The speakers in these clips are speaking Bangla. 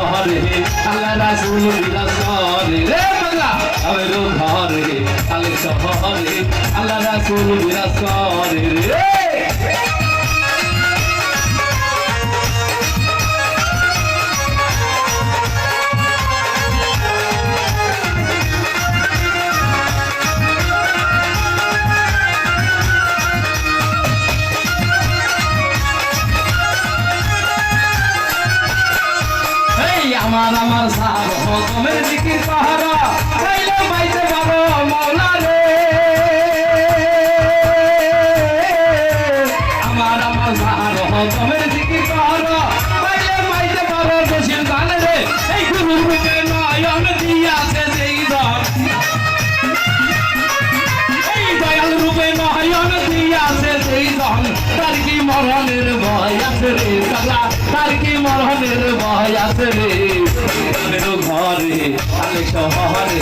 শহরে আল্লাহ রাসুল বিরাসরে রে বাংলা আমাদের ঘরে আলে শহরে আল্লাহ রাসুল বিরাসরে রে এই আমার আমার সার হকমের পাহারা চাইলে পাইতে পারো মৌলা রে। আমার আমার সার হকমের পাহারা চাইলে পাইতে পারো বেশির গান রে। এই গুরুর বুকে নয়ন দিয়াছে যেই দল। এই দয়াল রূপে নয়ন দিয়াছে সেই দল। তার কি মরণের ভয় আছে রে সালা তার কি মরণের ভয় আছে রে? তাদের ঘরে আলে শহরে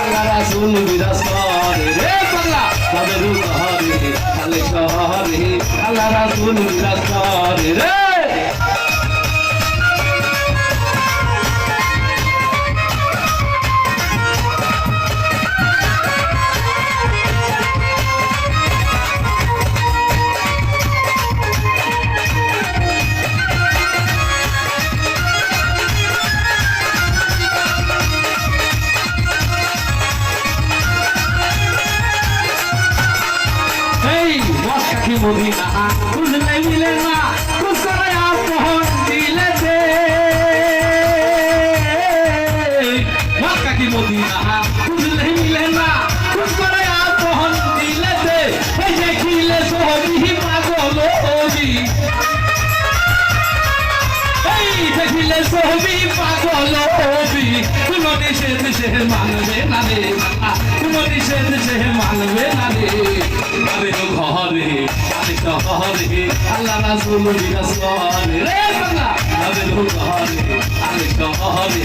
আল্লাহ রাসুল বিরাজ করে রে পাগলা তাদের ঘরে আলে শহরে আল্লাহ রাসুল বিরাজ করে রে মক্কাকি মদিনা বুঝলে মিলে না কুসরে আপন দিলে দে মক্কাকি মদিনা বুঝলে মিলে না কুসরে আপন দিলে দে এই দেখিলে সবই পাগল হবি এই দেখিলে সবই পাগল হবি কোন নিষেধ সে শহরে আল্লাহ রাসূল করে রে বাংলা আরে তো ঘরে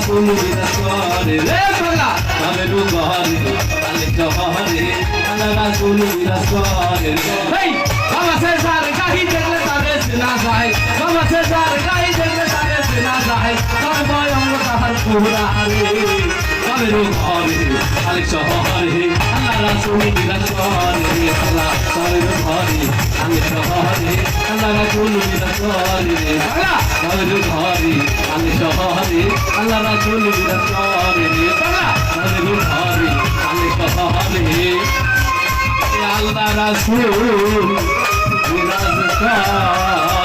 বিরাজ করে রে বাংলা আমের ঘরে আলে ঘরে আল্লাহ রাসূল বিরাজ করে এই বাবা সেসার কাহি দেখলে তারে চেনা যায় বাবা সেসার কাহি দেখলে তারে চেনা যায় তার বয়ং তাহার পুরা রে আমের ঘরে আলে শহরে আল্লাহ রাসূল করে আল্লাহ শহরে আল্লাহ রাসূল করে আল্লাহ করে ঘরে আমি শহরে আল্লাহ রাসূল করে আল্লাহ করে ঘরে আমি শহরে আল্লাহ রাসূল বিরাজ করে